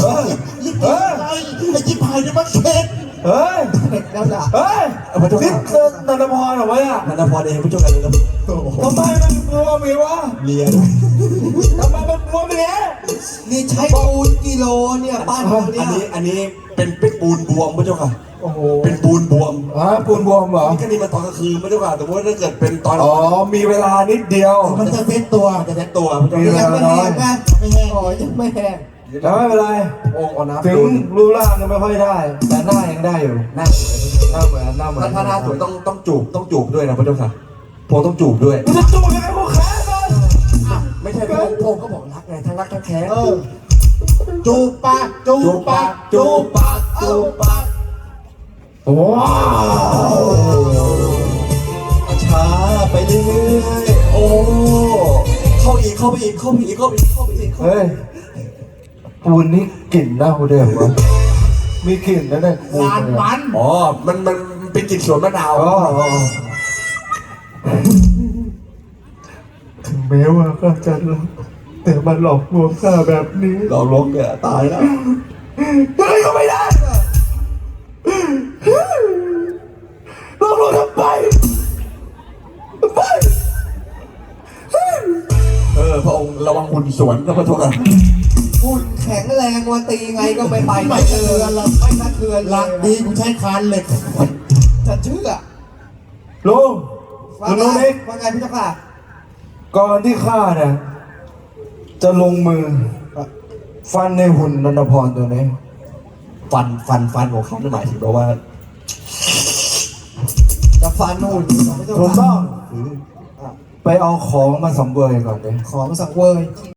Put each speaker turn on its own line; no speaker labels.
เฮ้ยเฮ้ยไอ้จิ๊บหายเนี่ยมันเข็ด
เฮ้ย
เผ็ดแล้วล่ะ
เฮ้ยนี่เจอนันทพรเหรอวะเนี่ย
นันทพรเองผู้ชมกันเลยครับ
ทำไมมันมัวเมียวะ
เลีย
ทำไมมันมัวเนี่ย
นี่ใช้ปูนกิโลเนี่ยบ้านเราเนี่ย
อันนี้อันนี้เป็นเป็นปูนบวมพระเจ้าค่ะ
โอ้โห
เป็นปูนบวม
ฮะปูนบวมเหรอ
นี่ก็นี่มันตอนกลางคืนพระเจ้าค่ะแต่ว่าถ้าเกิดเป็นตอน
อ๋อ มีเวลานิดเดียว
มันจะเซ็ตตัว
มันจะแน่ตัวพระเจ้า
มีเว
ค่ะ
ลา
ยังไม่แห้งนะไม่แห้งอ๋อยังไม่แห้ง
แต่ไม่เป็นไร
องค์เอาน้ำ
ถึง
ดู
รูปร่างยังไม่ค่อยได้ แต่หน้ายังได้อยู่
หน้าสวยพระเจ้า
หน้าเหมือนหน้าเหมือน
ถ้าถ้าหน้าสวยต้องต้องจูบต้องจูบด้วยนะพระเจ้าค่ะพงต้องจูบด้วย
มึงจะจูบยังไงกูแค้นมัน
ไม่ใช่พงพงก็บอกรักไงทั้งรักทั้งแค้น
เออจูบปากจู
จู
บบปา
ปากกจูบปากจูบปาก
ว้าว
ช้าไปเรื่อยๆโอ้ เข้าอีกเข้าไปอีกเข้าไปอีกเข้าไปอีกเข้าไปอีกเข้าไป
เฮ้ยปูนนี่กลิ่นเน่าเดิมวะมีกลิ่นนะเนี่ยปูน
ลาน
เนี่ย
มัน
อ๋อ มันมันมันเป็นกลิ่นสวนมะนาว
อ๋ออ๋อถึงแม้ว่าข้าจะรักแต่มันหลอกลวงข้าแบบนี้
เราลงเนี่ยตายแล้ว
เฮ้ยก็ไม่ได้
ออพระองค์ระวังหุ่นสวนนะพระเจ้าค่ะ
หุ่นแข็งแรงวันตีไงก็ไม่ไป
ไม่สะเทือนหรอก
ไม่สะเทือน
หลักดีกูใช้คานเหล็ก
จะเชื่อ
ลุง
ว่า
ลุง
ไง
รู้ไหม
ว่าไงพี่เจ้าค่ะ
ก่อนที่ข้าเนี่ยจะลงมือ ฟันในหุ่นนันทพรตัวนี้
ฟันฟันฟันของเขาหมายถึงแบบว่า
จะฟันหุ่นของพี่เจ้า
ถูก
ค่ะ
ต้อง ไปเอาของมาสังเวยก่อนเลย
ของสังเวย